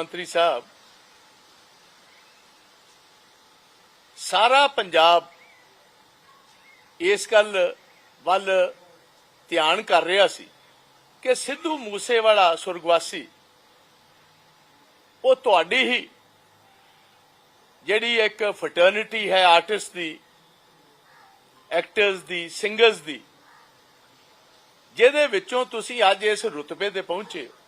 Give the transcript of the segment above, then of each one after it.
ਮੰਤਰੀ ਸਾਹਿਬ, ਸਾਰਾ ਪੰਜਾਬ ਇਸ ਗੱਲ ਵੱਲ ਧਿਆਨ ਕਰ ਰਿਹਾ ਸੀ ਕਿ ਸਿੱਧੂ ਮੂਸੇਵਾਲਾ ਸੁਰਗਵਾਸੀ, ਉਹ ਤੁਹਾਡੀ ਹੀ ਜਿਹੜੀ ਇੱਕ ਫਟਰਨਿਟੀ ਹੈ ਆਰਟਿਸਟ ਦੀ ਐਕਟਰਸ ਦੀ ਸਿੰਗਰਸ ਦੀ, ਜਿਹਦੇ ਵਿੱਚੋਂ ਤੁਸੀਂ ਅੱਜ ਇਸ ਰੁਤਬੇ ਤੇ ਪਹੁੰਚੇ ਹੋ।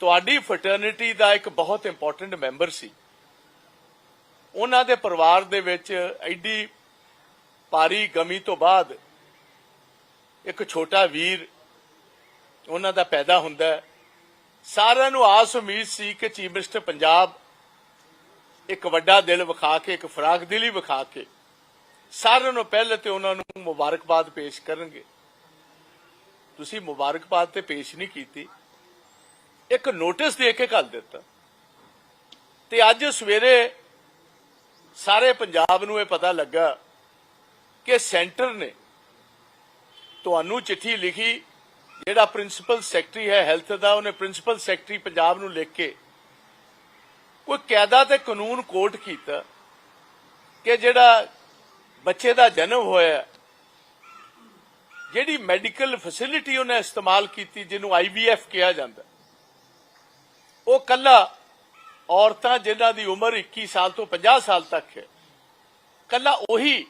ਤੁਹਾਡੀ ਫਰਟਰਨਿਟੀ ਦਾ ਇੱਕ ਬਹੁਤ ਇੰਪੋਰਟੈਂਟ ਮੈਂਬਰ ਸੀ। ਉਹਨਾਂ ਦੇ ਪਰਿਵਾਰ ਦੇ ਵਿੱਚ ਐਡੀ ਭਾਰੀ ਗਮੀ ਤੋਂ ਬਾਅਦ ਇੱਕ ਛੋਟਾ ਵੀਰ ਉਹਨਾਂ ਦਾ ਪੈਦਾ ਹੁੰਦਾ ਸਾਰਿਆਂ ਨੂੰ ਆਸ ਉਮੀਦ ਸੀ ਕਿ ਚੀਫ ਮਿਨਿਸਟਰ ਪੰਜਾਬ ਇੱਕ ਵੱਡਾ ਦਿਲ ਵਿਖਾ ਕੇ, ਇੱਕ ਫਰਾਗ ਦਿਲੀ ਵਿਖਾ ਕੇ ਸਾਰਿਆਂ ਨੂੰ ਪਹਿਲੇ ਤੇ ਉਹਨਾਂ ਨੂੰ ਮੁਬਾਰਕਬਾਦ ਪੇਸ਼ ਕਰਨਗੇ। ਤੁਸੀਂ ਮੁਬਾਰਕਬਾਦ ਤੇ ਪੇਸ਼ ਨਹੀਂ ਕੀਤੀ। ਇੱਕ ਨੋਟਿਸ ਦੇ ਕੇ ਘੱਲ ਦਿੱਤਾ। ਤੇ ਅੱਜ ਸਵੇਰੇ ਸਾਰੇ ਪੰਜਾਬ ਨੂੰ ਇਹ ਪਤਾ ਲੱਗਾ ਕਿ ਸੈਂਟਰ ਨੇ ਤੁਹਾਨੂੰ ਚਿੱਠੀ ਲਿਖੀ, ਜਿਹੜਾ ਪ੍ਰਿੰਸੀਪਲ ਸੈਕਟਰੀ ਹੈ ਹੈਲਥ ਦਾ, ਉਹਨੇ ਪ੍ਰਿੰਸੀਪਲ ਸੈਕਟਰੀ ਪੰਜਾਬ ਨੂੰ ਲਿਖ ਕੇ ਕੋਈ ਕਾਇਦਾ ਤੇ ਕਾਨੂੰਨ ਕੋਟ ਕੀਤਾ ਕਿ ਜਿਹੜਾ ਬੱਚੇ ਦਾ ਜਨਮ ਹੋਇਆ, ਜਿਹੜੀ ਮੈਡੀਕਲ ਫੈਸਿਲਿਟੀ ਉਹਨੇ ਇਸਤੇਮਾਲ ਕੀਤੀ, ਜਿਹਨੂੰ ਆਈਵੀਐਫ ਕਿਹਾ ਜਾਂਦਾ। ਉਹ ਕੱਲਾ ਔਰਤਾਂ ਜਿਨ੍ਹਾਂ ਦੀ ਉਮਰ 21 ਸਾਲ ਤੋਂ 50 ਸਾਲ ਤੱਕ ਹੈ। ਕੱਲਾ ਉਹੀ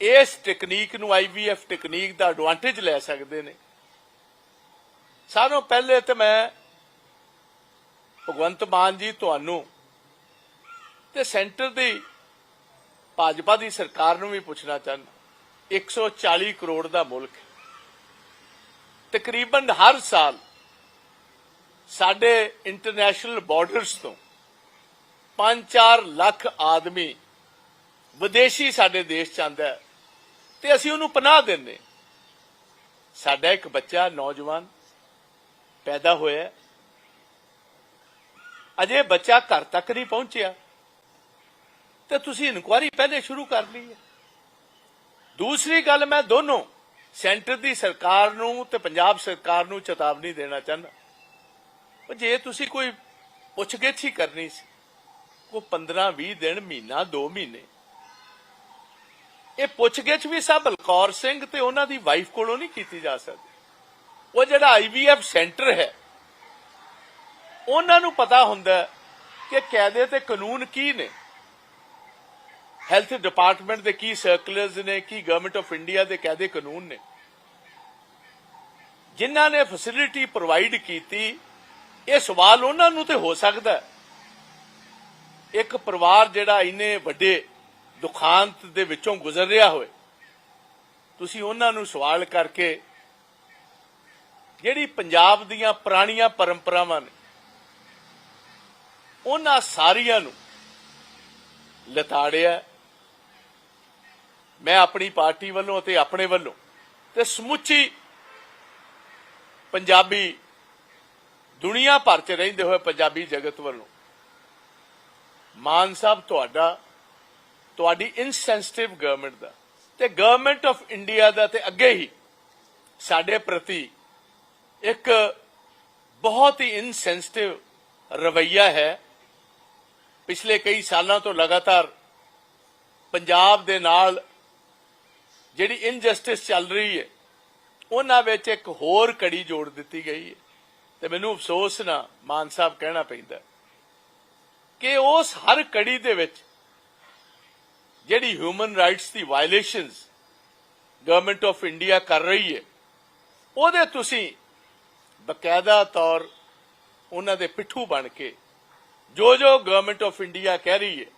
ਇਸ ਟੈਕਨੀਕ ਨੂੰ ਆਈਵੀਐਫ ਟੈਕਨੀਕ ਦਾ ਐਡਵਾਂਟੇਜ ਲੈ ਸਕਦੇ ਨੇ। ਸਾਰੋਂ ਪਹਿਲੇ ਤੇ ਮੈਂ ਭਗਵੰਤ ਮਾਨ ਜੀ ਤੁਹਾਨੂੰ ਤੇ ਸੈਂਟਰ ਦੀ ਭਾਜਪਾ ਦੀ ਸਰਕਾਰ ਨੂੰ ਵੀ ਪੁੱਛਣਾ ਚਾਹੁੰਦਾ 140 ਕਰੋੜ ਦਾ ਮੁਲਕ ਤਕਰੀਬਨ ਹਰ ਸਾਲ ਸਾਡੇ ਇੰਟਰਨੈਸ਼ਨਲ ਬਾਰਡਰਸ ਤੋਂ 5-4 ਲੱਖ ਆਦਮੀ ਵਿਦੇਸ਼ੀ ਸਾਡੇ ਦੇਸ਼ ਚ ਆਂਦਾ ਹੈ ਤੇ ਅਸੀਂ ਉਹਨੂੰ ਪਨਾਹ ਦਿੰਦੇ ਸਾਡਾ ਇੱਕ ਬੱਚਾ ਨੌਜਵਾਨ ਪੈਦਾ ਹੋਇਆ ਅਜੇ ਬੱਚਾ ਘਰ ਤੱਕ ਨਹੀਂ ਪਹੁੰਚਿਆ। ਤੇ ਤੁਸੀਂ ਇਨਕੁਆਰੀ ਪਹਿਲੇ ਸ਼ੁਰੂ ਕਰ ਲਈ ਹੈ। ਦੂਸਰੀ ਗੱਲ ਮੈਂ ਦੋਨੋਂ ਸੈਂਟਰ ਦੀ ਸਰਕਾਰ ਨੂੰ ਤੇ ਪੰਜਾਬ ਸਰਕਾਰ ਨੂੰ ਚੇਤਾਵਨੀ ਦੇਣਾ ਚਾਹੁੰਦਾ। ਉਹ ਜੇ ਤੁਸੀਂ ਕੋਈ ਪੁੱਛਗਿੱਛ ਹੀ ਕਰਨੀ ਸੀ ਕੋ 15 20 ਦਿਨ, ਮਹੀਨਾ 2 ਮਹੀਨੇ। ਇਹ ਪੁੱਛਗਿੱਛ ਵੀ ਸਭ ਬਲਕੌਰ ਸਿੰਘ ਤੇ ਉਹਨਾਂ ਦੀ ਵਾਈਫ ਕੋਲੋਂ ਨਹੀਂ ਕੀਤੀ ਜਾ ਸਕਦੀ। ਉਹ ਜਿਹੜਾ ਆਈਵੀਐਫ ਸੈਂਟਰ ਹੈ, ਉਹਨਾਂ ਨੂੰ ਪਤਾ ਹੁੰਦਾ ਕਿ ਕਾਇਦੇ ਤੇ ਕਾਨੂੰਨ ਕੀ ਨੇ। ਹੈਲਥ ਡਿਪਾਰਟਮੈਂਟ ਦੇ ਕੀ ਸਰਕੂਲਰਸ ਨੇ, ਕੀ ਗਵਰਨਮੈਂਟ ਆਫ ਇੰਡੀਆ ਦੇ ਕਾਇਦੇ ਕਾਨੂੰਨ ਨੇ। ਜਿਨ੍ਹਾਂ ਨੇ ਫੈਸਿਲਿਟੀ ਪ੍ਰੋਵਾਈਡ ਕੀਤੀ ਇਹ ਸਵਾਲ ਉਹਨਾਂ ਨੂੰ ਤੇ ਹੋ ਸਕਦਾ ਇੱਕ ਪਰਿਵਾਰ ਜਿਹੜਾ ਇੰਨੇ ਵੱਡੇ ਦੁਖਾਂਤ ਦੇ ਵਿੱਚੋਂ ਗੁਜ਼ਰ ਰਿਹਾ ਹੋਵੇ, ਤੁਸੀਂ ਉਹਨਾਂ ਨੂੰ ਸਵਾਲ ਕਰਕੇ ਜਿਹੜੀ ਪੰਜਾਬ ਦੀਆਂ ਪੁਰਾਣੀਆਂ ਪਰੰਪਰਾਵਾਂ ਨੇ, ਉਹਨਾਂ ਸਾਰੀਆਂ ਨੂੰ ਲਤਾੜਿਆ। ਮੈਂ ਆਪਣੀ ਪਾਰਟੀ ਵੱਲੋਂ ਅਤੇ ਆਪਣੇ ਵੱਲੋਂ ਤੇ ਸਮੁੱਚੀ ਪੰਜਾਬੀ ਦੁਨੀਆ ਭਰ 'ਚ ਰਹਿੰਦੇ ਹੋਏ ਪੰਜਾਬੀ ਜਗਤ ਵੱਲੋਂ ਮਾਨ ਸਾਹਿਬ ਤੁਹਾਡਾ, ਤੁਹਾਡੀ ਇਨਸੈਂਸਿਟਿਵ ਗਵਰਨਮੈਂਟ ਦਾ ਤੇ ਗਵਰਨਮੈਂਟ ਆਫ ਇੰਡੀਆ ਦਾ ਤੇ ਅੱਗੇ ਹੀ ਸਾਡੇ ਪ੍ਰਤੀ ਇੱਕ ਬਹੁਤ ਹੀ ਇਨਸੈਂਸਿਟਿਵ ਰਵਈਆ ਹੈ। ਪਿਛਲੇ ਕਈ ਸਾਲਾਂ ਤੋਂ ਲਗਾਤਾਰ ਪੰਜਾਬ ਦੇ ਨਾਲ ਜਿਹੜੀ ਇਨਜਸਟਿਸ ਚੱਲ ਰਹੀ ਹੈ, ਉਹਨਾਂ ਵਿੱਚ ਇੱਕ ਹੋਰ ਕੜੀ ਜੋੜ ਦਿੱਤੀ ਗਈ ਹੈ। ਤੇ ਮੈਨੂੰ ਅਫਸੋਸ ਨਾ ਮਾਨ ਸਾਹਿਬ ਕਹਿਣਾ ਪੈਂਦਾ ਕਿ ਉਸ ਹਰ ਕੜੀ ਦੇ ਵਿੱਚ ਜਿਹੜੀ ਹਿਊਮਨ ਰਾਈਟਸ ਦੀ ਵਾਇਲੇਸ਼ਨਸ ਗਵਰਨਮੈਂਟ ਆਫ ਇੰਡੀਆ ਕਰ ਰਹੀ ਹੈ, ਉਹਦੇ ਤੁਸੀਂ ਬਕਾਇਦਾ ਤੌਰ ਉਹਨਾਂ ਦੇ ਪਿੱਠੂ ਬਣ ਕੇ ਜੋ ਜੋ ਗਵਰਨਮੈਂਟ ਆਫ ਇੰਡੀਆ ਕਹਿ ਰਹੀ ਹੈ,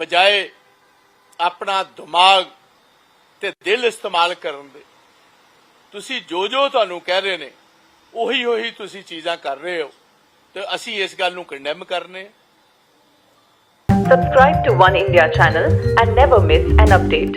ਬਜਾਏ ਆਪਣਾ ਦਿਮਾਗ ਤੇ ਦਿਲ ਇਸਤੇਮਾਲ ਕਰਨ ਦੇ, ਤੁਸੀਂ ਜੋ ਜੋ ਤੁਹਾਨੂੰ ਕਹਿ ਰਹੇ ਨੇ ਉਹੀ ਉਹੀ ਤੁਸੀਂ ਚੀਜ਼ਾਂ ਕਰ ਰਹੇ ਹੋ ਤੇ ਅਸੀਂ ਇਸ ਗੱਲ ਨੂੰ ਕੰਡੈਮ ਕਰਨੇ subscribe to one India channel and never miss an update